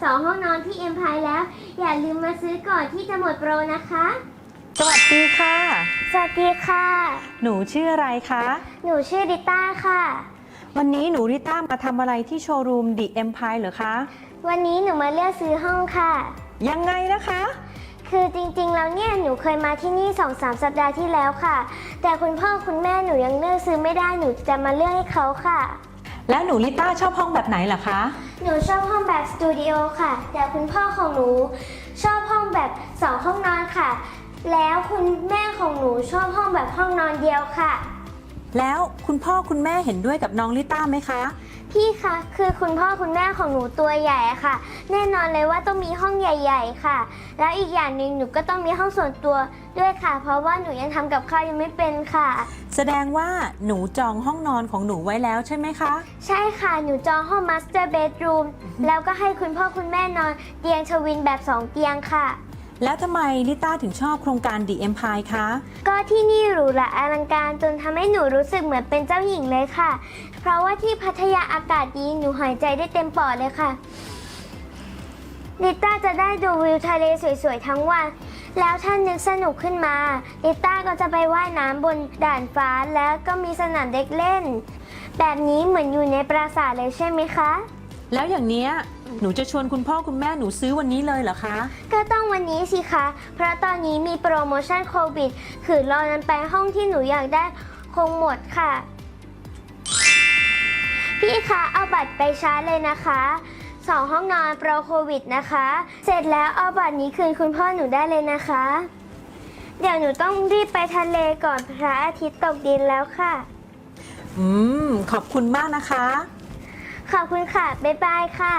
ซื้อห้องแบบสองห้องนอนที่เอ็มพายแล้ว อย่าลืมมาซื้อก่อนที่จะหมดโปรนะคะ สวัสดีค่ะ สวัสดีค่ะ หนูชื่ออะไรคะ หนูชื่อดิต้าค่ะ วันนี้หนูริต้ามาทำอะไรที่โชว์รูม The Empire เหรอคะ วันนี้หนูมาเลือกซื้อห้องค่ะ ยังไงนะคะ คือจริงๆ แล้วเนี่ยหนูเคยมาที่นี่2อสสัปดาห์ที่แล้วค่ะ แต่คุณพ่อคุณแม่หนูยังเลือกซื้อไม่ได้หนูจะมาเลือกให้เขาค่ะ แล้วหนูลิต้าชอบห้องแบบไหนเหรอคะ หนูชอบห้องแบบสตูดิโอค่ะ แต่คุณพ่อของหนูชอบห้องแบบสองห้องนอนค่ะ แล้วคุณแม่ของหนูชอบห้องแบบห้องนอนเดียวค่ะ แล้วคุณพ่อคุณแม่เห็นด้วยกับน้องริต้าไหมคะ พี่คะคือคุณพ่อคุณแม่ของหนูตัวใหญ่อะค่ะ แน่นอนเลยว่าต้องมีห้องใหญ่ ๆ ค่ะ แล้วอีกอย่างหนึ่งหนูก็ต้องมีห้องส่วนตัวด้วยค่ะ เพราะว่าหนูยังทำกับข้าวยังไม่เป็นค่ะ แสดงว่าหนูจองห้องนอนของหนูไว้แล้วใช่ไหมคะ ใช่ค่ะ หนูจองห้อง Master Bedroom แล้วก็ให้คุณพ่อคุณแม่นอนเตียงชวินแบบ2เตียงค่ะ แล้วทำไมริต้าถึงชอบโครงการ The Empire คะ ก็ที่นี่หรูหราอลังการจนทำให้หนูรู้สึกเหมือนเป็นเจ้าหญิงเลยค่ะ เพราะว่าที่พัทยาอากาศดีหนูหายใจได้เต็มปอดเลยค่ะลิต้าจะได้ดูวิวทะเลสวยๆทั้งวัน แล้วถ้านึกสนุกขึ้นมาลิต้าก็จะไปว่ายน้ำบนด่านฟ้าแล้วก็มีสนามเด็กเล่น แบบนี้เหมือนอยู่ในปราสาทเลยใช่ไหมคะ แล้วอย่างเนี้ยหนูจะชวนคุณพ่อคุณแม่หนูซื้อวันนี้เลยเหรอคะ ก็ต้องวันนี้สิคะ เพราะตอนนี้มีโปรโมชั่นโควิด คือรอนั้นไปห้องที่หนูอยากได้คงหมดค่ะ พี่คะเอาบัตรไปชาร์จเลยนะคะสองห้องนอนโปรโควิดนะคะ เสร็จแล้วเอาบัตรนี้คืนคุณพ่อหนูได้เลยนะคะ เดี๋ยวหนูต้องรีบไปทะเลก่อนพระอาทิตย์ตกดินแล้วค่ะ อืม ขอบคุณมากนะคะ ขอบคุณค่ะ บ๊ายบายค่ะ